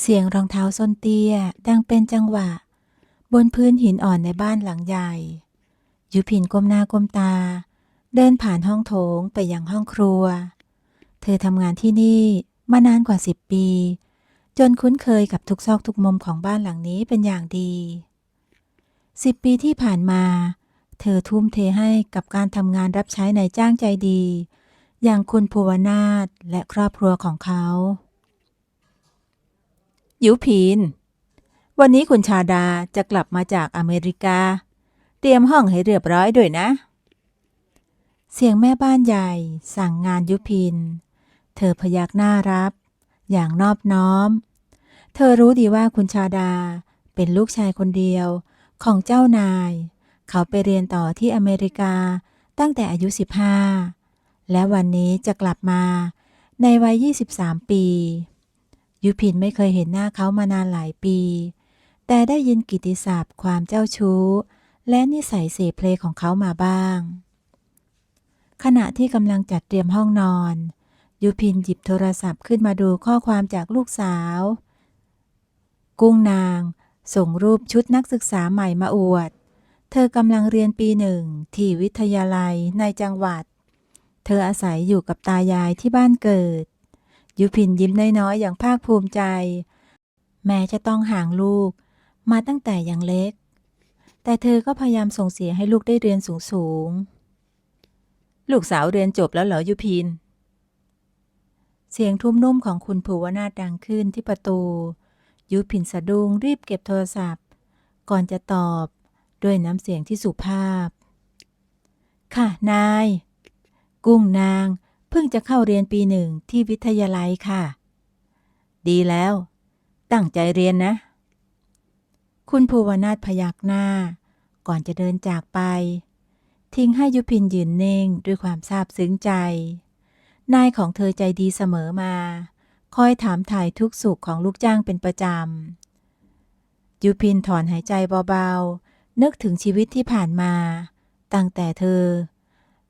เสียงรองเท้าส้นเตี้ย ดังเป็นจังหวะ บนพื้นหินอ่อนในบ้านหลังใหญ่ ยุพินก้มหน้าก้มตา เดินผ่านห้องโถงไปยังห้องครัว เธอทำงานที่นี่มานานกว่าสิบปี จนคุ้นเคยกับทุกซอกทุกมุมของบ้านหลังนี้เป็นอย่างดีสิบปีที่ผ่านมา เธอทุ่มเทให้กับการทำงานรับใช้ในจ้างใจดี อย่างคุณภูวนาถและครอบครัวของเขา ยุพินวันนี้คุณชาดาจะกลับมาจากอเมริกา เตรียมห้องให้เรียบร้อยด้วยนะ เสียงแม่บ้านใหญ่สั่งงานยุพิน เธอพยักหน้ารับ อย่างนอบน้อม เธอรู้ดีว่าคุณชาดาเป็นลูกชายคนเดียวของเจ้านาย เขาไปเรียนต่อที่อเมริกาตั้งแต่อายุ 15 และวันนี้จะกลับมาในวัย 23 ปี ยุพินไม่เคยเห็นหน้าเขามานานหลายปี แต่ได้ยินกิติศัพท์ความเจ้าชู้ และนิสัยเสเพลของเขามาบ้าง ขณะที่กำลังจัดเตรียมห้องนอน ยุพินหยิบโทรศัพท์ขึ้นมาดูข้อความจากลูกสาว กุ้งนาง ส่งรูปชุดนักศึกษาใหม่มาอวด เธอกำลังเรียนปีหนึ่งที่วิทยาลัยในจังหวัด เธออาศัยอยู่กับตายายที่บ้านเกิด ยุพินยิ้มน้อยๆอย่างภาคภูมิใจ แม้จะต้องห่างลูก มาตั้งแต่ยังเล็ก แต่เธอก็พยายามส่งเสียให้ลูกได้เรียนสูงๆ ลูกสาวเรียนจบแล้วเหรอยุพิน เสียงทุ้มนุ่มของคุณภูวนาถดังขึ้นที่ประตู ยุพินสะดุ้งรีบเก็บโทรศัพท์ ก่อนจะตอบด้วยน้ำเสียงที่สุภาพ ค่ะนาย กุ้งนาง เพิ่งจะเข้าเรียนปีหนึ่งที่วิทยาลัยค่ะ ดีแล้ว ตั้งใจเรียนนะ คุณภูวนาถพยักหน้า ก่อนจะเดินจากไป ทิ้งให้ยุพินยืนเน่งด้วยความซาบซึ้งใจ นายของเธอใจดีเสมอมา คอยถามถ่ายทุกสุขของลูกจ้างเป็นประจำ ยุพินถอนหายใจเบาๆ นึกถึงชีวิตที่ผ่านมา ตั้งแต่เธอ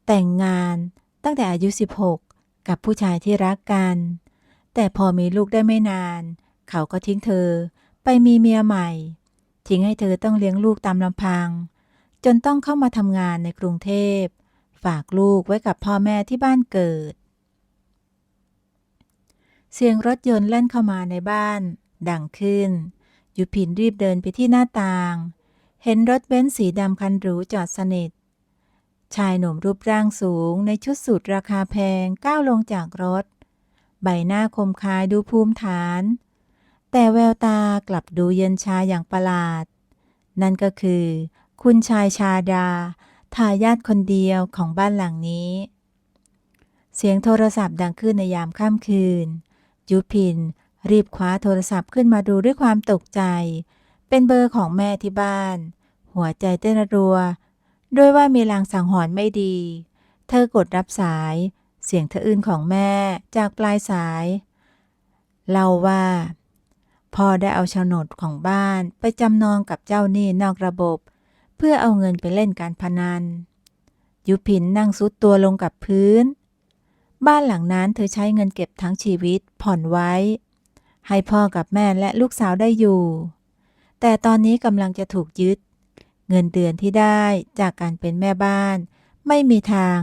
แต่งงาน ตั้งแต่อายุ 16 กับผู้ชายที่รักกัน แต่พอมีลูกได้ไม่นาน เขาก็ทิ้งเธอไปมีเมียใหม่ ทิ้งให้เธอต้องเลี้ยงลูกตามลำพัง จนต้องเข้ามาทำงานในกรุงเทพ ฝากลูกไว้กับพ่อแม่ที่บ้านเกิด เสียงรถยนต์แล่นเข้ามาในบ้าน ดังขึ้น ยุพินรีบเดินไปที่หน้าต่าง เห็นรถเบนซ์สีดำคันหรูจอดสนิท ชายหนุ่มรูปร่างสูงในชุดสูทราคาแพงก้าวลงจากรถ ใบหน้าคมคายดูภูมิฐาน แต่แววตากลับดูเย็นชาอย่างประหลาด นั่นก็คือ คุณชายชาดา ทายาทคนเดียวของบ้านหลังนี้ เสียงโทรศัพท์ดังขึ้นในยามค่ำคืน ยุพิน รีบคว้าโทรศัพท์ขึ้นมาดูด้วยความตกใจ เป็นเบอร์ของแม่ที่บ้าน หัวใจเต้นรัว ด้วยว่ามีลางสังหรณ์ไม่ดี เธอกดรับสาย เสียงทะอื้นของแม่จากปลายสายเล่าว่าพ่อได้เอาโฉนดของบ้านไปจำนองกับเจ้าหนี้นอกระบบ เพื่อเอาเงินไปเล่นการพนัน ยุพินนั่งซุดตัวลงกับพื้น บ้านหลังนั้นเธอใช้เงินเก็บทั้งชีวิตผ่อนไว้ ให้พ่อกับแม่และลูกสาวได้อยู่ แต่ตอนนี้กำลังจะถูกยึด เงินเดือนที่ได้จากการเป็นแม่บ้าน ไม่มีทาง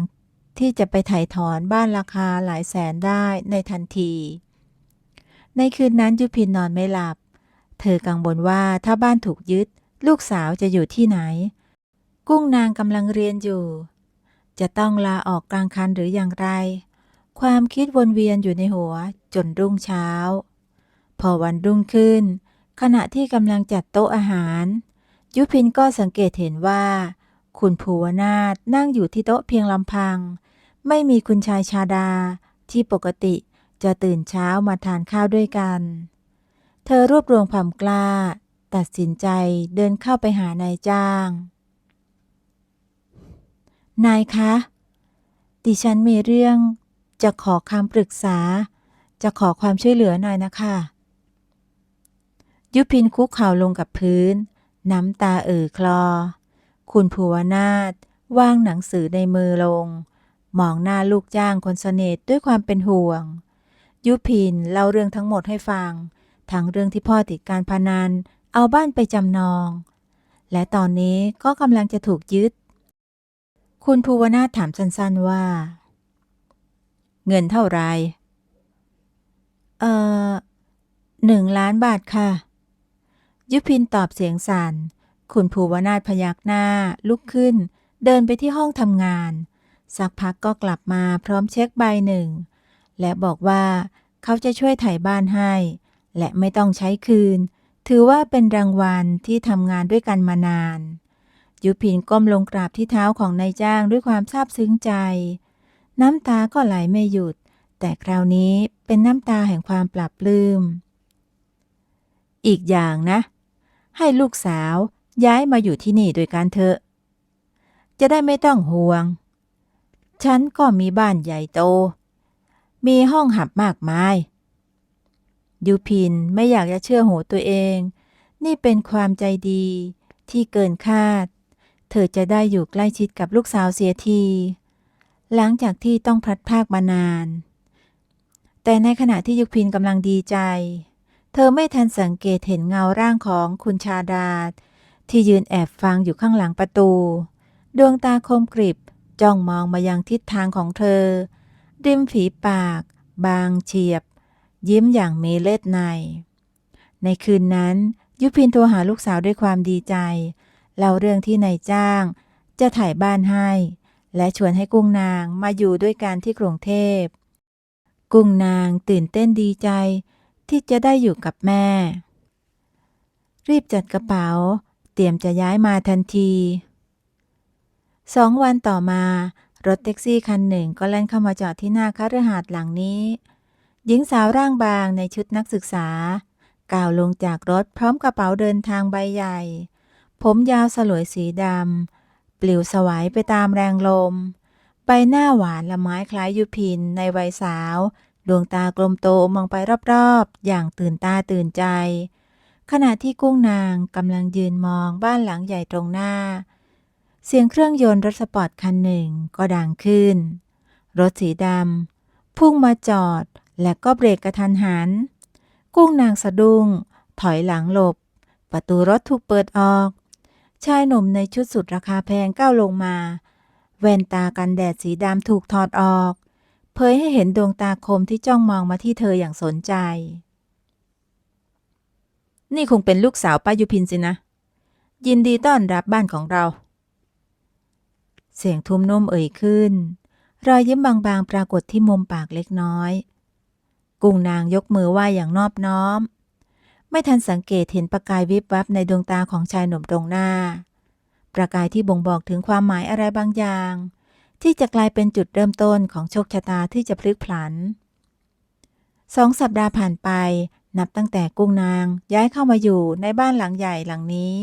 ที่จะไปไถ่ถอนบ้านราคาหลายแสนได้ในทันที ในคืนนั้นยุพินนอนไม่หลับ เธอกังวลว่าถ้าบ้านถูกยึด ลูกสาวจะอยู่ที่ไหน กุ้งนางกำลังเรียนอยู่ จะต้องลาออกกลางคันหรืออย่างไร ความคิดวนเวียนอยู่ในหัวจนรุ่งเช้า พอวันรุ่งขึ้น ขณะที่กำลังจัดโต๊ะอาหาร ยุพินก็สังเกตเห็นว่า คุณภูวนาถนั่งอยู่ที่โต๊ะเพียงลำพัง ไม่มีคุณชายชาดา ที่ปกติจะตื่นเช้ามาทานข้าวด้วยกัน เธอรวบรวมความกล้า ตัดสินใจเดินเข้าไปหานายจ้าง นายคะ ดิฉันมีเรื่องจะขอคำปรึกษา จะขอความช่วยเหลือหน่อยนะคะ ยุพินคุกเข่าลงกับพื้น น้ำตาเอ่อคลอ คุณภูวนาถวางหนังสือในมือลง มองหน้าลูกจ้างคนสนิทด้วยความเป็นห่วง ยุพินเล่าเรื่องทั้งหมดให้ฟัง ทั้งเรื่องที่พ่อติดการพนัน เอาบ้านไปจำนอง และตอนนี้ก็กำลังจะถูกยึด คุณภูวนาถถามสั้นๆว่า เงินเท่าไร เอ่อหนึ่งล้านบาทค่ะ ยุพินตอบเสียงสั่น คุณภูวนาถพยักหน้า ลุกขึ้น เดินไปที่ห้องทำงาน สักพักก็กลับมาพร้อมเช็คใบหนึ่ง และบอกว่าเขาจะช่วยไถ่บ้านให้ และไม่ต้องใช้คืน ถือว่าเป็นรางวัลที่ทำงานด้วยกันมานาน ยุพินก้มลงกราบที่เท้าของนายจ้างด้วยความซาบซึ้งใจ น้ำตาก็ไหลไม่หยุด แต่คราวนี้เป็นน้ำตาแห่งความปรับปลื้มอีกอย่างนะ ให้ลูกสาวย้ายมาอยู่ที่นี่ด้วยกันเถอะ จะได้ไม่ต้องห่วง ฉันก็มีบ้านใหญ่โต มีห้องหับมากมายยุพินไม่อยากจะเชื่อหูตัวเอง นี่เป็นความใจดีที่เกินคาด เธอจะได้อยู่ใกล้ชิดกับลูกสาวเสียที หลังจากที่ต้องพลัดพรากมานาน แต่ในขณะที่ยุพินกำลังดีใจ เธอไม่ทันสังเกตเห็นเงาร่างของคุณชาดา ที่ยืนแอบฟังอยู่ข้างหลังประตู ดวงตาคมกริบจ้องมองมายังทิศทางของเธอ ริมฝีปาก บางเฉียบ ยิ้มอย่างมีเลือดใน ในคืนนั้น ยุพินโทรหาลูกสาวด้วยความดีใจเล่าเรื่องที่นายจ้าง จะถ่ายบ้านให้ และชวนให้กุ้งนางมาอยู่ด้วยกันที่กรุงเทพ กุ้งนางตื่นเต้นดีใจ ที่จะได้อยู่กับแม่ รีบจัดกระเป๋า เตรียมจะย้ายมาทันทีสองวันต่อมา รถแท็กซี่คันหนึ่งก็แล่นเข้ามาจอดที่หน้าคฤหาสน์หลังนี้ หญิงสาวร่างบางในชุดนักศึกษา ก้าวลงจากรถพร้อมกระเป๋าเดินทางใบใหญ่ ผมยาวสลวยสีดำ ปลิวสวายไปตามแรงลม ใบหน้าหวานละไม้คล้ายยุพินในวัยสาว ดวงตากลมโตมองไปรอบๆ อย่างตื่นตาตื่นใจ ขณะที่กุ้งนางกำลังยืนมองบ้านหลังใหญ่ตรงหน้า เสียงเครื่องยนต์รถสปอร์ตคันหนึ่งก็ดังขึ้น รถสีดำพุ่งมาจอดและก็เบรกกระทันหัน กุ้งนางสะดุ้ง ถอยหลังหลบ ประตูรถถูกเปิดออก ชายหนุ่มในชุดสุดราคาแพงก้าวลงมา แว่นตากันแดดสีดำถูกถอดออก เผยให้เห็นดวงตาคมที่จ้องมองมาที่เธออย่างสนใจ นี่คงเป็นลูกสาวป้ายุพินสินะ ยินดีต้อนรับบ้านของเรา เสียงทุ้มนุ่มเอ่ยขึ้น รอยยิ้มบางๆ ปรากฏที่มุมปากเล็กน้อย กุ้งนางยกมือไหว้อย่างนอบน้อม ไม่ทันสังเกตเห็นประกายวิบวับในดวงตาของชายหนุ่มตรงหน้า ประกายที่บ่งบอกถึงความหมายอะไรบางอย่าง ที่จะกลายเป็นจุดเริ่มต้นของโชคชะตาที่จะพลิกผลันสองสัปดาห์ผ่านไป นับตั้งแต่กุ้งนางย้ายเข้ามาอยู่ในบ้านหลังใหญ่หลังนี้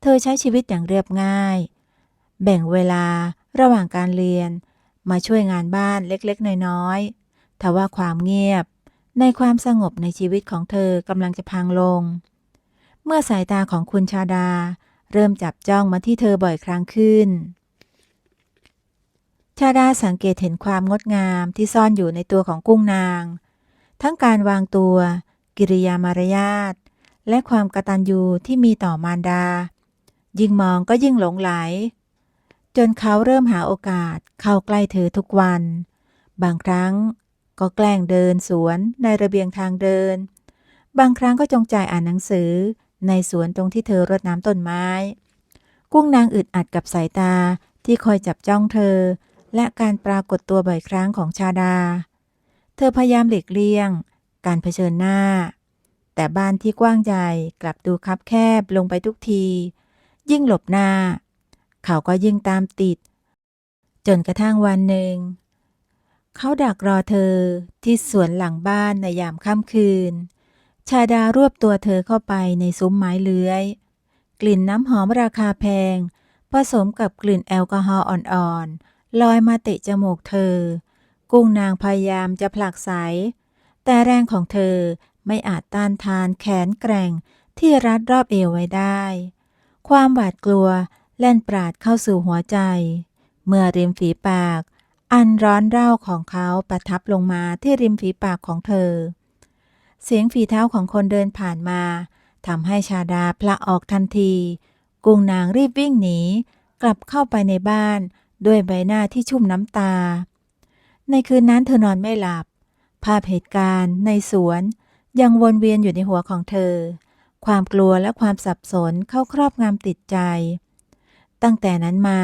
เธอใช้ชีวิตอย่างเรียบง่าย แบ่งเวลาระหว่างการเรียน มาช่วยงานบ้านเล็กๆ น้อยๆทว่าความเงียบ ในความสงบในชีวิตของเธอกำลังจะพังลง เมื่อสายตาของคุณชาดา เริ่มจับจ้องมาที่เธอบ่อยครั้งขึ้น ชาดาสังเกตเห็นความงดงามที่ซ่อนอยู่ในตัวของกุ้งนาง ทั้งการวางตัว กิริยามารยาท และความกระตัญญูที่มีต่อมารดา ยิ่งมองก็ยิ่งหลงไหล จนเขาเริ่มหาโอกาสเข้าใกล้เธอทุกวัน บางครั้งก็แกล้งเดินสวนในระเบียงทางเดิน บางครั้งก็จงใจอ่านหนังสือในสวนตรงที่เธอรดน้ำต้นไม้ กุ้งนางอึดอัดกับสายตาที่คอยจับจ้องเธอ และการปรากฏตัวบ่อยครั้งของชาดา เธอพยายามหลีกเลี่ยง การเผชิญหน้า แต่บ้านที่กว้างใหญ่กลับดูคับแคบลงไปทุกที ยิ่งหลบหน้า เขาก็ยิ่งตามติด จนกระทั่งวันหนึ่ง เขาดักรอเธอที่สวนหลังบ้านในยามค่ำคืน ชาดารวบตัวเธอเข้าไปในซุ้มไม้เลื้อย กลิ่นน้ำหอมราคาแพง ผสมกับกลิ่นแอลกอฮอล์อ่อนๆ ลอยมาเตะจมูกเธอ กุ้งนางพยายามจะผลักไส แต่แรงของเธอไม่อาจต้านทานแขนแกร่งที่รัดรอบเอวไว้ได้ ความหวาดกลัวแล่นปราดเข้าสู่หัวใจ เมื่อริมฝีปาก อันร้อนเร่าของเขาประทับลงมาที่ริมฝีปากของเธอ เสียงฝีเท้าของคนเดินผ่านมาทำให้ชาดาพละออกทันที กุ้งนางรีบวิ่งหนี กลับเข้าไปในบ้าน ด้วยใบหน้าที่ชุ่มน้ำตา ในคืนนั้นเธอนอนไม่หลับ ภาพเหตุการณ์ในสวนยังวนเวียนอยู่ในหัวของเธอ ความกลัวและความสับสนเข้าครอบงำติดใจ ตั้งแต่นั้นมา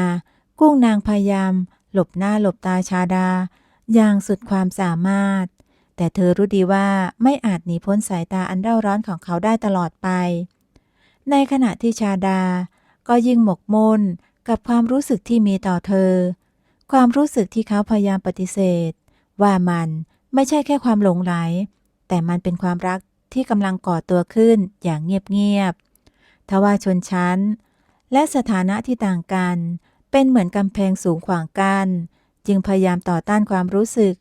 กุ้งนางพยายาม หลบหน้าหลบตาชาดา อย่างสุดความสามารถ แต่เธอรู้ดีว่าไม่อาจหนีพ้นสายตาอันเร่าร้อนของเขาได้ตลอดไป ในขณะที่ชาดาก็ยิ่งหมกมุ่น กับความรู้สึกที่มีต่อเธอ ความรู้สึกที่เขาพยายามปฏิเสธ ว่ามันไม่ใช่แค่ความหลงไหล แต่มันเป็นความรักที่กำลังก่อตัวขึ้นอย่างเงียบๆทว่าชนชั้น และสถานะที่ต่างกัน เป็นเหมือนกำแพงสูงขวางกัน้นจึงพยายามต่อต้านความรู้สึก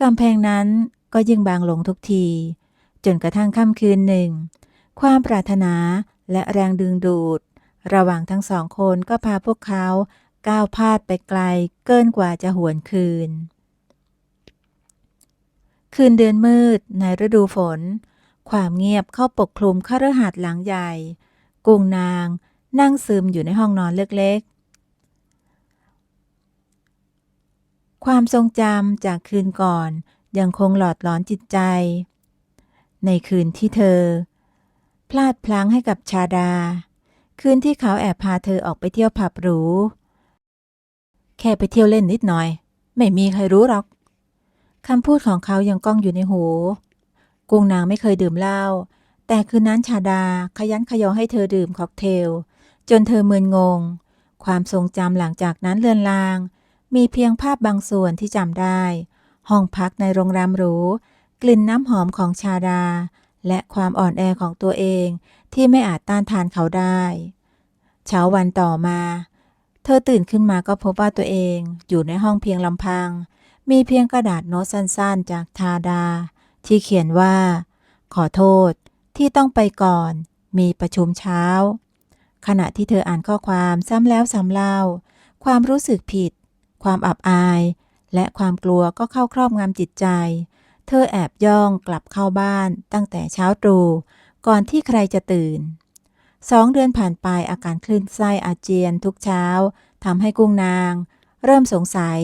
กำแพงนั้นก็ยิ่งบางลงทุกที จนกระทั่งค่ำคืนหนึ่ง ความปรารถนาและแรงดึงดูด ระหว่างทั้งสองคนก็พาพวกเขาก้าวพาดไปไกลเกินกว่าจะหวนคืน คืนเดือนมืดในฤดูฝน ความเงียบเข้าปกคลุมคฤหาสน์หลังใหญ่ กุ้งนาง นั่งซึมอยู่ในห้องนอนเล็กๆ ความทรงจำจากคืนก่อนยังคงหลอดหลอนจิตใจ ในคืนที่เธอ พลาดพลั้งให้กับชาดา คืนที่เขาแอบพาเธอออกไปเที่ยวผับหรู แค่ไปเที่ยวเล่นนิดหน่อย ไม่มีใครรู้หรอกคำพูดของเขายังก้องอยู่ในหู กุ้งนางไม่เคยดื่มเหล้า แต่คืนนั้นชาดาขยันขยอให้เธอดื่มค็อกเทล จนเธอมึนงง ความทรงจำหลังจากนั้นเลือนลาง มีเพียงภาพบางส่วนที่จำได้ ห้องพักในโรงแรมหรู กลิ่นน้ำหอมของชาดา และความอ่อนแอของตัวเองที่ไม่อาจต้านทานเขาได้ เช้าวันต่อมา เธอตื่นขึ้นมาก็พบว่าตัวเองอยู่ในห้องเพียงลำพัง มีเพียงกระดาษโน้ตสั้นๆ จากทาดา ที่เขียนว่า ขอโทษที่ต้องไปก่อน มีประชุมเช้า ขณะที่เธออ่านข้อความซ้ำแล้วซ้ำเล่า ความรู้สึกผิด ความอับอาย และความกลัวก็เข้าครอบงำจิตใจ เธอแอบย่องกลับเข้าบ้านตั้งแต่เช้าตรู่ก่อนที่ใครจะตื่นสองเดือนผ่านไปอาการคลื่นไส้อาเจียนทุกเช้าทำให้กุ้งนาง เริ่มสงสัย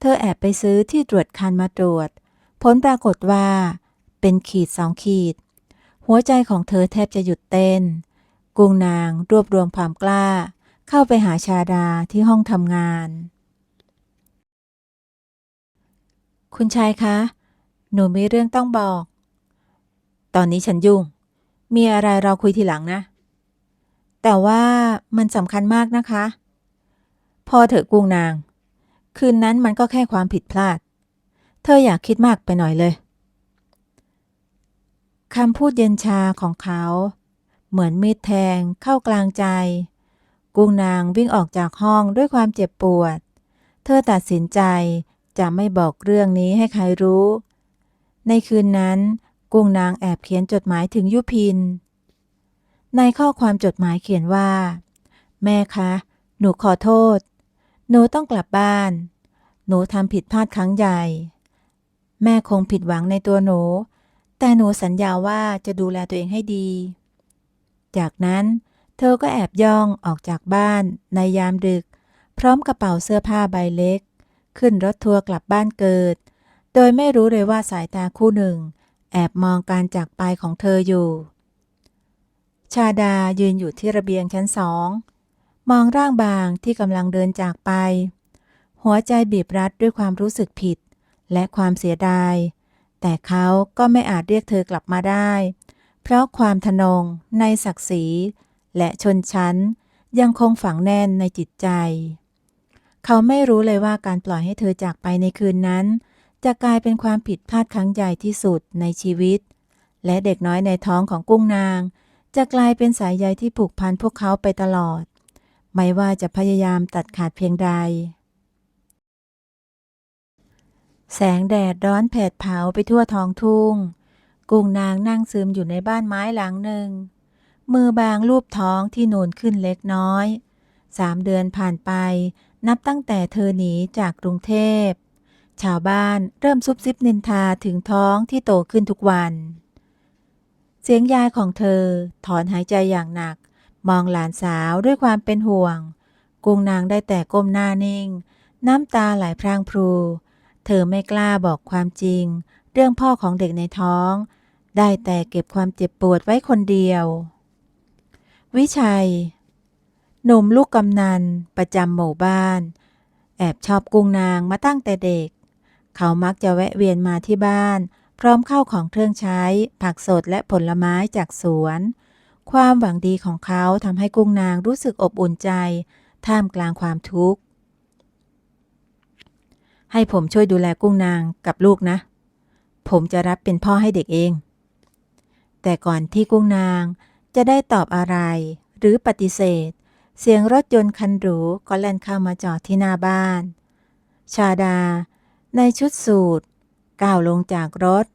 เธอแอบไปซื้อที่ตรวจคันมาตรวจ ผลปรากฏว่า เป็นขีดสองขีด หัวใจของเธอแทบจะหยุดเต้น กุ้งนางรวบรวมความกล้า เข้าไปหาชาดาที่ห้องทำงาน คุณชายคะ หนูมีเรื่องต้องบอก ตอนนี้ฉันยุ่ง มีอะไรเราคุยทีหลังนะ แต่ว่ามันสำคัญมากนะคะ พอเถอะกุ้งนาง คืนนั้นมันก็แค่ความผิดพลาด เธออยากคิดมากไปหน่อยเลยคำพูดเย็นชาของเขา เหมือนมีดแทงเข้ากลางใจ กุ้งนางวิ่งออกจากห้องด้วยความเจ็บปวด เธอตัดสินใจจะไม่บอกเรื่องนี้ให้ใครรู้ ในคืนนั้นกุ้งนางแอบเขียนจดหมายถึงยุพิน ในข้อความจดหมายเขียนว่า แม่คะ หนูขอโทษ หนูต้องกลับบ้าน หนูทำผิดพลาดครั้งใหญ่ แม่คงผิดหวังในตัวหนู แต่หนูสัญญาว่าจะดูแลตัวเองให้ดี จากนั้นเธอก็แอบย่องออกจากบ้านในยามดึก พร้อมกระเป๋าเสื้อผ้าใบเล็ก ขึ้นรถทัวร์กลับบ้านเกิด โดยไม่รู้เลยว่าสายตาคู่หนึ่ง แอบมองการจากไปของเธออยู่ ชาดายืนอยู่ที่ระเบียงชั้นสอง มองร่างบางที่กำลังเดินจากไป หัวใจบีบรัดด้วยความรู้สึกผิด และความเสียดาย แต่เขาก็ไม่อาจเรียกเธอกลับมาได้ เพราะความทนงในศักดิ์ศรีและชนชั้นยังคงฝังแน่นในจิตใจ เขาไม่รู้เลยว่าการปล่อยให้เธอจากไปในคืนนั้น จะกลายเป็นความผิดพลาดครั้งใหญ่ที่สุดในชีวิต และเด็กน้อยในท้องของกุ้งนาง จะกลายเป็นสายใยที่ผูกพันพวกเขาไปตลอด ไม่ว่าจะพยายามตัดขาดเพียงใด แสงแดดร้อนแผดเผาไปทั่วท้องทุ่ง กุ้งนางนั่งซึมอยู่ในบ้านไม้หลังหนึ่ง มือบางลูบท้องที่นูนขึ้นเล็กน้อย สามเดือนผ่านไปนับตั้งแต่เธอหนีจากกรุงเทพ ชาวบ้านเริ่มซุบซิบนินทาถึงท้องที่โตขึ้นทุกวัน เสียงยายของเธอถอนหายใจอย่างหนัก มองหลานสาวด้วยความเป็นห่วง กุ้งนางได้แต่ก้มหน้านิ่ง น้ำตาไหลพรางพรู เธอไม่กล้าบอกความจริง เรื่องพ่อของเด็กในท้อง ได้แต่เก็บความเจ็บปวดไว้คนเดียว วิชัย หนุ่มลูกกำนันประจำหมู่บ้านแอบชอบกุ้งนางมาตั้งแต่เด็ก เขามักจะแวะเวียนมาที่บ้าน พร้อมเข้าของเครื่องใช้ ผักสดและผลไม้จากสวน ความหวังดีของเขาทำให้กุ้งนางรู้สึกอบอุ่นใจ ท่ามกลางความทุกข์ ให้ผมช่วยดูแลกุ้งนางกับลูกนะ ผมจะรับเป็นพ่อให้เด็กเอง แต่ก่อนที่กุ้งนางจะได้ตอบอะไร หรือปฏิเสธ เสียงรถยนต์คันหรูก็แล่นเข้ามาจอดที่หน้าบ้าน ชาดา ในชุดสูทก้าวลงจากรถ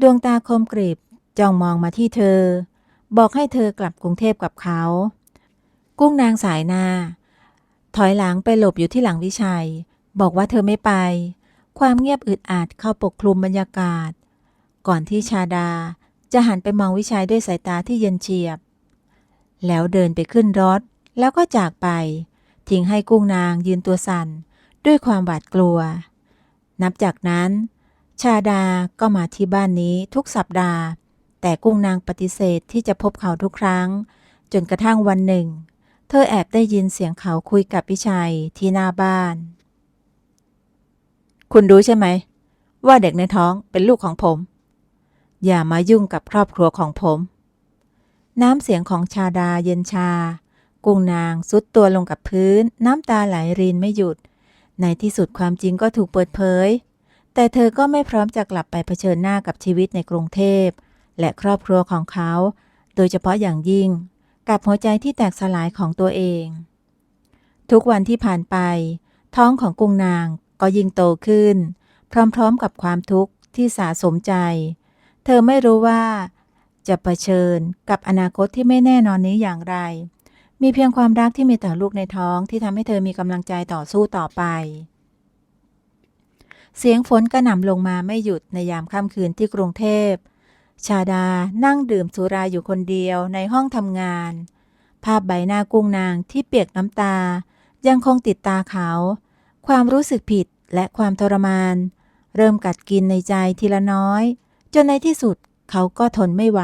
ดวงตาคมกริบจ้องมองมาที่เธอ บอกให้เธอกลับกรุงเทพกับเขา กุ้งนางสายนา ถอยหลังไปหลบอยู่ที่หลังวิชัย บอกว่าเธอไม่ไป ความเงียบอึดอัดเข้าปกคลุมบรรยากาศ ก่อนที่ชาดาจะหันไปมองวิชัยด้วยสายตาที่เย็นเฉียบ แล้วเดินไปขึ้นรถ แล้วก็จากไป ทิ้งให้กุ้งนางยืนตัวสั่นด้วยความหวาดกลัว นับจากนั้น ชาดาก็มาที่บ้านนี้ทุกสัปดาห์ แต่กุ้งนางปฏิเสธที่จะพบเขาทุกครั้ง จนกระทั่งวันหนึ่ง เธอแอบได้ยินเสียงเขาคุยกับวิชัยที่หน้าบ้าน คุณรู้ใช่ไหม ว่าเด็กในท้องเป็นลูกของผม อย่ามายุ่งกับครอบครัวของผม น้ำเสียงของชาดาเย็นชา กุ้งนางซุดตัวลงกับพื้นน้ำตาไหลรินไม่หยุด ในที่สุดความจริงก็ถูกเปิดเผย แต่เธอก็ไม่พร้อมจะกลับไปเผชิญหน้ากับชีวิตในกรุงเทพ และครอบครัวของเขา โดยเฉพาะอย่างยิ่ง กับหัวใจที่แตกสลายของตัวเอง ทุกวันที่ผ่านไป ท้องของกุงนางก็ยิ่งโตขึ้น พร้อมๆกับความทุกข์ที่สะสมใจ เธอไม่รู้ว่า จะะเผชิญกับอนาคตที่ไม่แน่นอนนี้อย่างไร มีเพียงความรักที่มีต่อลูกในท้องที่ทำให้เธอมีกำลังใจต่อสู้ต่อไป เสียงฝนกระหน่ำลงมาไม่หยุดในยามค่ำคืนที่กรุงเทพ ชาดานั่งดื่มสุราอยู่คนเดียวในห้องทำงาน ภาพใบหน้ากุ้งนางที่เปียกน้ำตา ยังคงติดตาเขา ความรู้สึกผิดและความทรมาน เริ่มกัดกินในใจทีละน้อย จนในที่สุดเขาก็ทนไม่ไหว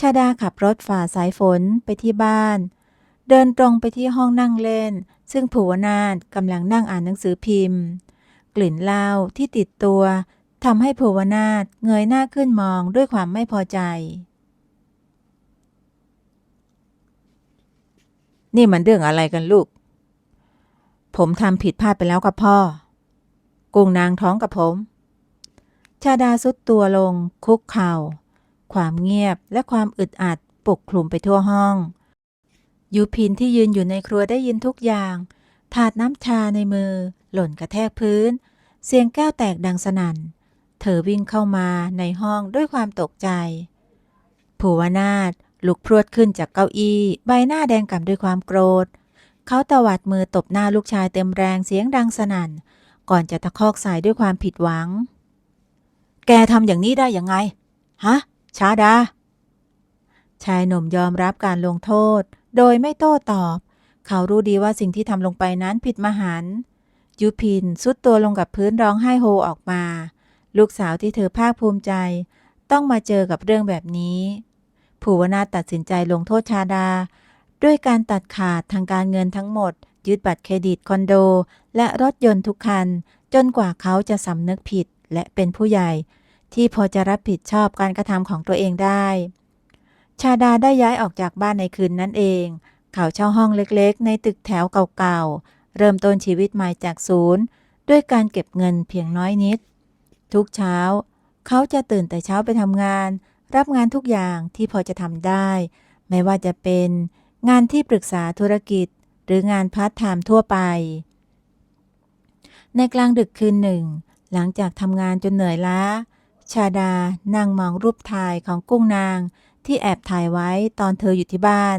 ชาดาขับรถฝ่าสายฝนไปที่บ้าน เดินตรงไปที่ห้องนั่งเล่น ซึ่งผัวนาถกำลังนั่งอ่านหนังสือพิมพ์ กลิ่นเหล้าที่ติดตัวทำให้ผัวนาถเงยหน้าขึ้นมองด้วยความไม่พอใจ นี่มันเรื่องอะไรกันลูก ผมทำผิดพลาดไปแล้วกับพ่อ กุ้งนางท้องกับผม ชาดาสุดตัวลงคุกเข่า ความเงียบและความอึดอัดปกคลุมไปทั่วห้อง ยูพินที่ยืนอยู่ในครัวได้ยินทุกอย่าง ถาดน้ำชาในมือ หล่นกระแทกพื้น เสียงแก้วแตกดังสนั่น เธอวิ่งเข้ามาในห้องด้วยความตกใจผัวนาถลุกพรวดขึ้นจากเก้าอี้ ใบหน้าแดงก่ำด้วยความโกรธ เขาตวัดมือตบหน้าลูกชายเต็มแรงเสียงดังสนั่น ก่อนจะตะคอกใส่ด้วยความผิดหวัง แกทำอย่างนี้ได้ยังไง ฮะ ชาดา ชายหนุ่มยอมรับการลงโทษ โดยไม่โต้ตอบ เขารู้ดีว่าสิ่งที่ทำลงไปนั้นผิดมหันยุพินสุดตัวลงกับพื้นร้องไห้โฮออกมา ลูกสาวที่เธอภาคภูมิใจ ต้องมาเจอกับเรื่องแบบนี้ผูวนาตัดสินใจลงโทษชาดา ด้วยการตัดขาดทางการเงินทั้งหมด ยึดบัตรเครดิตคอนโด และรถยนต์ทุกคัน จนกว่าเขาจะสำนึกผิดและเป็นผู้ใหญ่ ที่พอจะรับผิดชอบการกระทำของตัวเองได้ ชาดาได้ย้ายออกจากบ้านในคืนนั้นเอง เขาเช่าห้องเล็กๆ ในตึกแถวเก่าๆ เริ่มต้นชีวิตใหม่จากศูนย์ ด้วยการเก็บเงินเพียงน้อยนิด ทุกเช้า เขาจะตื่นแต่เช้าไปทำงาน รับงานทุกอย่างที่พอจะทำได้ ไม่ว่าจะเป็นงานที่ปรึกษาธุรกิจ หรืองานพาร์ทไทม์ทั่วไป ในกลางดึกคืนหนึ่ง หลังจากทำงานจนเหนื่อยล้า ชาดานั่งมองรูปถ่ายของกุ้งนาง ที่แอบถ่ายไว้ตอนเธออยู่ที่บ้าน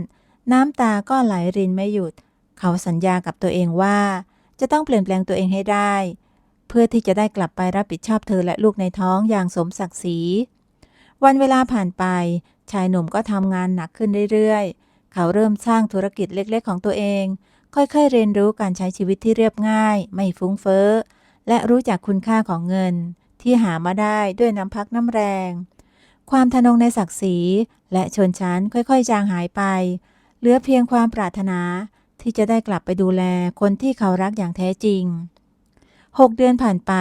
น้ำตาก็ไหลรินไม่หยุด เขาสัญญากับตัวเองว่า จะต้องเปลี่ยนแปลงตัวเองให้ได้ เพื่อที่จะได้กลับไปรับผิดชอบเธอและลูกในท้องอย่างสมศักดิ์ศรีวันเวลาผ่านไป ชายหนุ่มก็ทำงานหนักขึ้นเรื่อยๆ เขาเริ่มสร้างธุรกิจเล็กๆ ของตัวเอง ค่อยๆ เรียนรู้การใช้ชีวิตที่เรียบง่าย ไม่ฟุ้งเฟ้อ และรู้จักคุณค่าของเงิน ที่หามาได้ด้วยน้ำพักน้ำแรง ความทะนงในศักดิ์ศรี และชนชั้นค่อยๆจางหายไป เหลือเพียงความปรารถนาที่จะได้กลับไปดูแลคนที่เขารักอย่างแท้จริงหกเดือนผ่านไป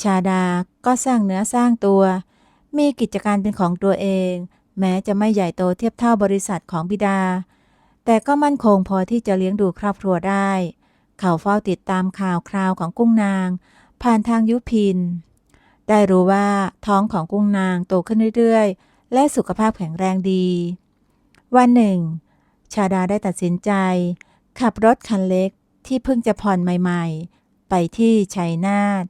ชาดาก็สร้างเนื้อสร้างตัว มีกิจการเป็นของตัวเอง แม้จะไม่ใหญ่โตเทียบเท่าบริษัทของบิดา แต่ก็มั่นคงพอที่จะเลี้ยงดูครอบครัวได้ เขาเฝ้าติดตามข่าวคราวของกุ้งนาง ผ่านทางยุพิน ได้รู้ว่าท้องของกุ้งนางโตขึ้นเรื่อยๆ และสุขภาพแข็งแรงดี วันหนึ่ง ชาดาได้ตัดสินใจ ขับรถคันเล็กที่เพิ่งจะผ่อนใหม่ ๆ ไปที่ชัยนาท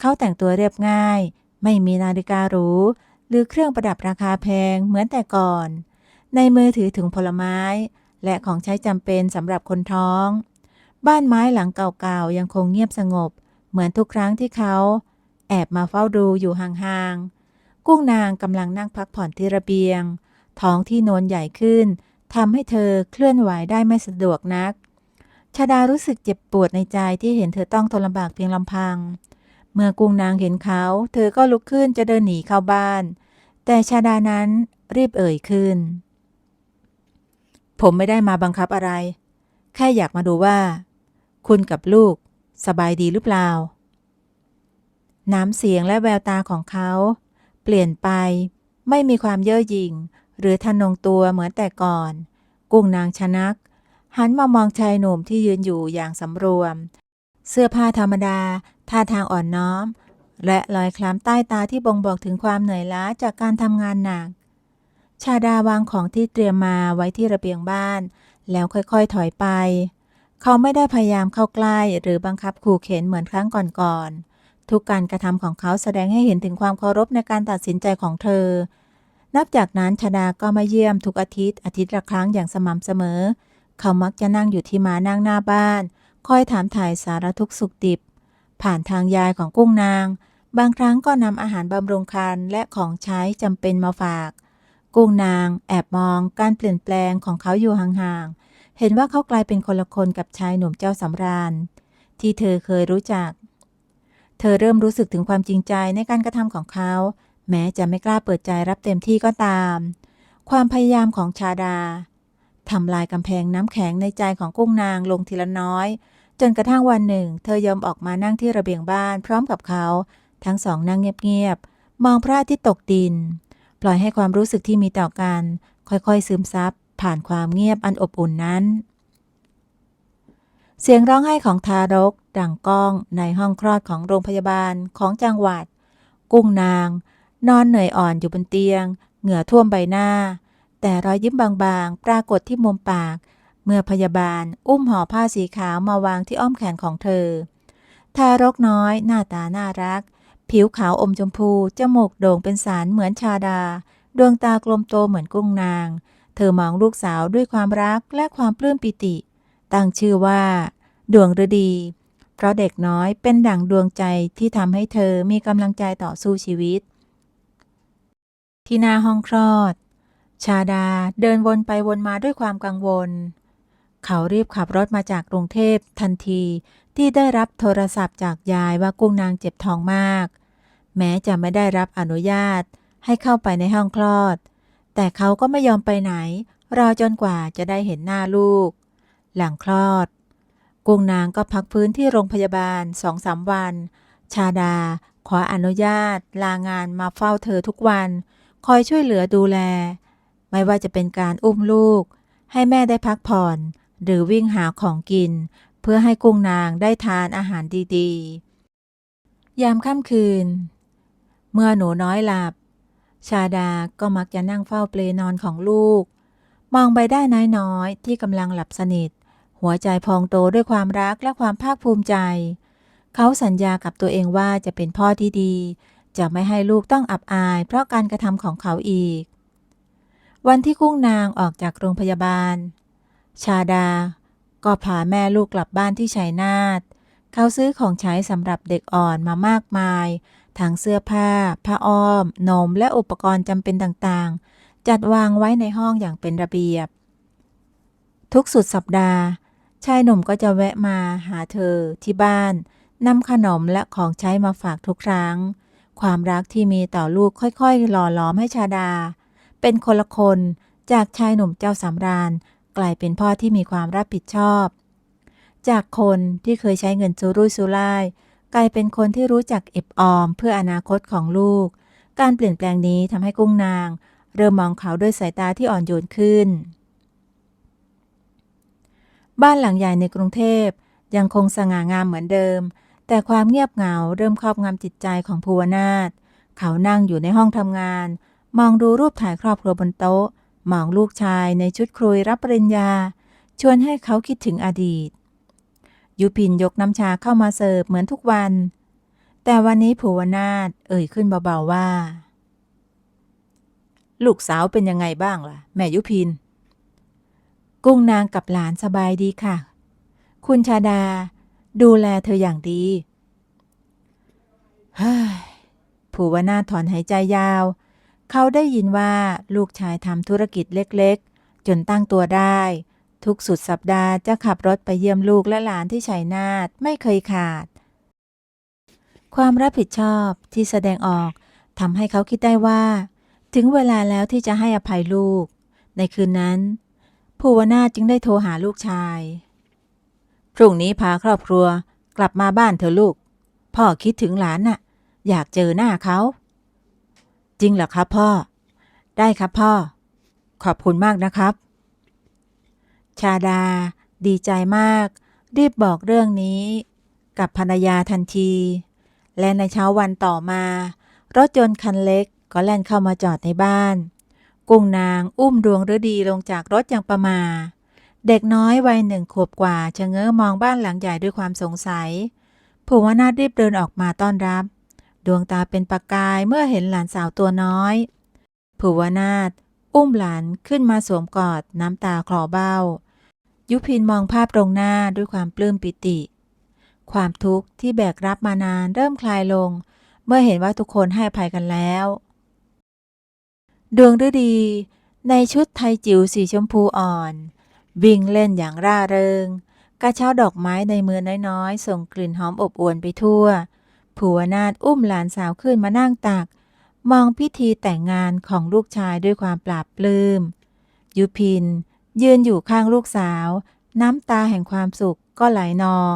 เขาแต่งตัวเรียบง่าย ไม่มีนาฬิการูหรือเครื่องประดับราคาแพงเหมือนแต่ก่อน ในมือถือถุงผลไม้ และของใช้จำเป็นสำหรับคนท้อง บ้านไม้หลังเก่าๆยังคงเงียบสงบ เหมือนทุกครั้งที่เขา แอบมาเฝ้าดูอยู่ห่างๆ กุ้งนางกำลังนั่งพักผ่อนที่ระเบียง ท้องที่โนนใหญ่ขึ้นทำให้เธอเคลื่อนไหวได้ไม่สะดวกนักชาดารู้สึกเจ็บปวดในใจที่เห็นเธอต้องทนลำบากเพียงลำพัง เมื่อกุ้งนางเห็นเขา เธอก็ลุกขึ้นจะเดินหนีเข้าบ้าน แต่ชาดานั้นรีบเอ่ยขึ้น ผมไม่ได้มาบังคับอะไร แค่อยากมาดูว่า คุณกับลูก สบายดีหรือเปล่า น้ำเสียงและแววตาของเขา เปลี่ยนไป ไม่มีความเย่อหยิ่ง หรือทะนงตัวเหมือนแต่ก่อน กุ้งนางชนัก หันมามองชายหนุ่มที่ยืนอยู่อย่างสำรวม เสื้อผ้าธรรมดา ท่าทางอ่อนน้อม และรอยคล้ำใต้ตาที่บ่งบอกถึงความเหนื่อยล้าจากการทำงานหนัก ชาดาวางของที่เตรียมมาไว้ที่ระเบียงบ้าน แล้วค่อยๆถอยไป เขาไม่ได้พยายามเข้าใกล้หรือบังคับขู่เข็นเหมือนครั้งก่อนๆ ทุกการกระทำของเขาแสดงให้เห็นถึงความเคารพในการตัดสินใจของเธอ นับจากนั้นชาดาก็มาเยี่ยมทุกอาทิตย์อาทิตย์ละครั้งอย่างสม่ำเสมอ เขามักจะนั่งอยู่ที่ม้านั่งหน้าบ้าน คอยถามถ่ายสารทุกสุขดิบ ผ่านทางยายของกุ้งนาง บางครั้งก็นำอาหารบำรุงครรภ์และของใช้จำเป็นมาฝาก กุ้งนาง แอบมองการเปลี่ยนแปลงของเขาอยู่ห่างๆเห็นว่าเขากลายเป็นคนละคนกับชายหนุ่มเจ้าสำราญที่เธอเคยรู้จัก เธอเริ่มรู้สึกถึงความจริงใจในการกระทำของเขา แม้จะไม่กล้าเปิดใจรับเต็มที่ก็ตาม ความพยายามของชาดาทำลายกำแพงน้ำแข็งในใจของกุ้งนางลงทีละน้อย จนกระทั่งวันหนึ่ง เธอยอมออกมานั่งที่ระเบียงบ้านพร้อมกับเขา ทั้งสองนั่งเงียบๆมองพระอาทิตย์ตกดิน ปล่อยให้ความรู้สึกที่มีต่อกัน ค่อยๆซึมซับผ่านความเงียบอันอบอุ่นนั้น เสียงร้องไห้ของทารก ดังก้องในห้องคลอดของโรงพยาบาลของจังหวัด กุ้งนาง นอนเหนื่อยอ่อนอยู่บนเตียง เหงื่อท่วมใบหน้า แต่รอยยิ้มบางๆ ปรากฏที่มุมปาก เมื่อพยาบาลอุ้มห่อผ้าสีขาวมาวางที่อ้อมแขนของเธอ ทารกน้อยหน้าตาน่ารัก ผิวขาวอมชมพู จมูกโด่งเป็นสารเหมือนชาดา ดวงตากลมโตเหมือนกุ้งนาง เธอมองลูกสาวด้วยความรักและความปลื้มปิติ ตั้งชื่อว่า ดวงฤดี เพราะเด็กน้อยเป็นดั่งดวงใจที่ทำให้เธอมีกำลังใจต่อสู้ชีวิต ที่หน้าห้องคลอด ชาดาเดินวนไปวนมาด้วยความกังวล เขารีบขับรถมาจากกรุงเทพทันทีที่ได้รับโทรศัพท์จากยายว่ากุ้งนางเจ็บท้องมาก แม้จะไม่ได้รับอนุญาตให้เข้าไปในห้องคลอด แต่เขาก็ไม่ยอมไปไหน รอจนกว่าจะได้เห็นหน้าลูก หลังคลอด กุ้งนางก็พักพื้นที่โรงพยาบาลสองสามวัน ชาดา ขออนุญาต ลางานมาเฝ้าเธอทุกวัน คอยช่วยเหลือดูแล ไม่ว่าจะเป็นการอุ้มลูก ให้แม่ได้พักผ่อน หรือวิ่งหาของกิน เพื่อให้กุ้งนางได้ทานอาหารดีๆ ยามค่ำคืน เมื่อหนูน้อยหลับ ชาดาก็มักจะนั่งเฝ้าเปลนอนของลูกมองใบได้น้อยๆ ที่กำลังหลับสนิท หัวใจพองโตด้วยความรักและความภาคภูมิใจ เขาสัญญากับตัวเองว่าจะเป็นพ่อที่ดี จะไม่ให้ลูกต้องอับอาย เพราะการกระทำของเขาอีก วันที่กุ้งนางออกจากโรงพยาบาล ชาดา ก็พาแม่ลูกกลับบ้านที่ชัยนาทเขาซื้อของใช้สำหรับเด็กอ่อนมามากมายทั้งเสื้อผ้า ผ้าอ้อม นม และอุปกรณ์จำเป็นต่างๆ จัดวางไว้ในห้องอย่างเป็นระเบียบ ทุกสุดสัปดาห์ ชายหนุ่มก็จะแวะมาหาเธอที่บ้านนำขนมและของใช้มาฝากทุกครั้ง ความรักที่มีต่อลูกค่อยๆ หล่อหลอมให้ชาดา เป็นคนละคนจากชายหนุ่มเจ้าสำราญ กลายเป็นพ่อที่มีความรับผิดชอบ จากคนที่เคยใช้เงินซูรุ่ยซูร่ายกลายเป็นคนที่รู้จักเก็บออมเพื่ออนาคตของลูก การเปลี่ยนแปลงนี้ทำให้กุ้งนาง เริ่มมองเขาด้วยสายตาที่อ่อนโยนขึ้น บ้านหลังใหญ่ในกรุงเทพ ยังคงสง่างามเหมือนเดิม แต่ความเงียบเหงาเริ่มครอบงำจิตใจของภูวนาถเขานั่งอยู่ในห้องทำงาน มองดูรูปถ่ายครอบครัวบนโต๊ะ มองลูกชายในชุดครุยรับปริญญา ชวนให้เขาคิดถึงอดีต ยุพินยกน้ำชาเข้ามาเสิร์ฟเหมือนทุกวัน แต่วันนี้ภูวนาถเอ่ยขึ้นเบาๆว่า ลูกสาวเป็นยังไงบ้างล่ะ แม่ยุพิน กุ้งนางกับหลานสบายดีค่ะ คุณชาดา ดูแลเธออย่างดีเฮ้ยภูวนาถถอนหายใจยาว เขาได้ยินว่าลูกชายทำธุรกิจเล็กๆ จนตั้งตัวได้ ทุกสุดสัปดาห์จะขับรถไปเยี่ยมลูกและหลานที่ชัยนาทไม่เคยขาด ความรับผิดชอบที่แสดงออกทำให้เขาคิดได้ว่า ถึงเวลาแล้วที่จะให้อภัยลูก ในคืนนั้น ภูวนาจึงได้โทรหาลูกชาย พรุ่งนี้พาครอบครัวกลับมาบ้านเถอะลูก พ่อคิดถึงหลานน่ะ อยากเจอหน้าเขา จริงเหรอครับพ่อ ได้ครับพ่อ ขอบคุณมากนะครับ ชาดา ดีใจมาก รีบบอกเรื่องนี้ กับภรรยาทันที และในเช้าวันต่อมา รถยนต์คันเล็กก็แล่นเข้ามาจอดในบ้าน กุ้งนางอุ้มดวงฤดีลงจากรถอย่างประมา เด็กน้อยวัยหนึ่งขวบกว่าชะเง้อมองบ้านหลังใหญ่ด้วยความสงสัยภูวนาถรีบเดินออกมาต้อนรับ ดวงตาเป็นประกายเมื่อเห็นหลานสาวตัวน้อยภูวนาถอุ้มหลานขึ้นมาสวมกอดน้ำตาคลอเบ้า ยุพินมองภาพตรงหน้าด้วยความปลื้มปิติ ความทุกข์ที่แบกรับมานานเริ่มคลายลง เมื่อเห็นว่าทุกคนให้ภัยกันแล้ว ดวงฤดี ในชุดไทยจิ๋วสีชมพูอ่อน วิ่งเล่นอย่างร่าเริง กระเช้าดอกไม้ในมือน้อยๆ ส่งกลิ่นหอมอบอวลไปทั่ว ผัวนาถอุ้มหลานสาวขึ้นมานั่งตัก มองพิธีแต่งงานของลูกชายด้วยความปราบปลื้ม ยุพิน ยืนอยู่ข้างลูกสาว น้ำตาแห่งความสุขก็ไหลนอง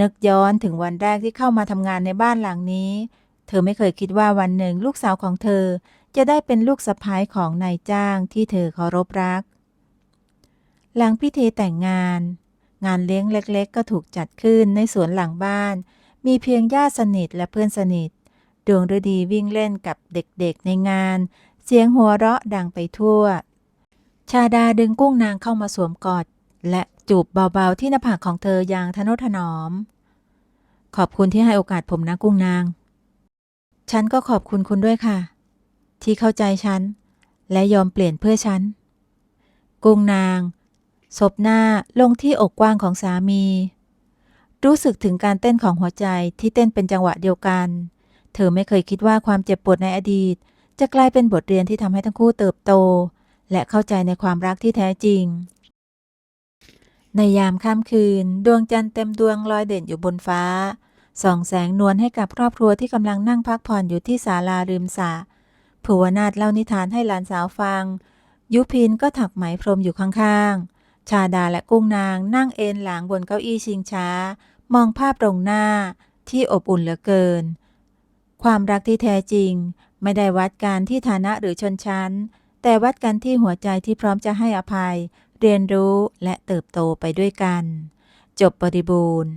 นึกย้อนถึงวันแรกที่เข้ามาทำงานในบ้านหลังนี้ เธอไม่เคยคิดว่าวันหนึ่งลูกสาวของเธอ จะได้เป็นลูกสะพ้ายของนายจ้างที่เธอเคารพรัก หลังพิธีแต่งงาน งานเลี้ยงเล็กๆ ก็ถูกจัดขึ้นในสวนหลังบ้าน มีเพียงญาติสนิทและเพื่อนสนิท ดวงฤดีวิ่งเล่นกับเด็กๆในงาน เสียงหัวเราะดังไปทั่ว ชาดาดึงกุ้งนางเข้ามาสวมกอด และจูบเบาๆที่หน้าผากของเธออย่างทนุถนอม ขอบคุณที่ให้โอกาสผมนะกุ้งนาง ฉันก็ขอบคุณคุณด้วยค่ะ ที่เข้าใจฉัน และยอมเปลี่ยนเพื่อฉัน กุ้งนางศบหน้าลงที่อกกว้างของสามี รู้สึกถึงการเต้นของหัวใจที่เต้นเป็นจังหวะเดียวกัน เธอไม่เคยคิดว่าความเจ็บปวดในอดีต จะกลายเป็นบทเรียนที่ทำให้ทั้งคู่เติบโต และเข้าใจในความรักที่แท้จริง ในยามค่ำคืน ดวงจันทร์เต็มดวงลอยเด่นอยู่บนฟ้าส่องแสงนวลให้กับครอบครัวที่กำลังนั่งพักผ่อนอยู่ที่ศาลาริมสระ ผัวนาถเล่านิทานให้หลานสาวฟัง ยุพินก็ถักไหมพรมอยู่ข้างๆ ชาดาและกุ้งนางนั่งเอนหลังบนเก้าอี้ชิงช้า มองภาพตรงหน้าที่อบอุ่นเหลือเกิน ความรักที่แท้จริง ไม่ได้วัดกันที่ฐานะหรือชนชั้น แต่วัดกันที่หัวใจที่พร้อมจะให้อภัย เรียนรู้และเติบโตไปด้วยกัน จบบริบูรณ์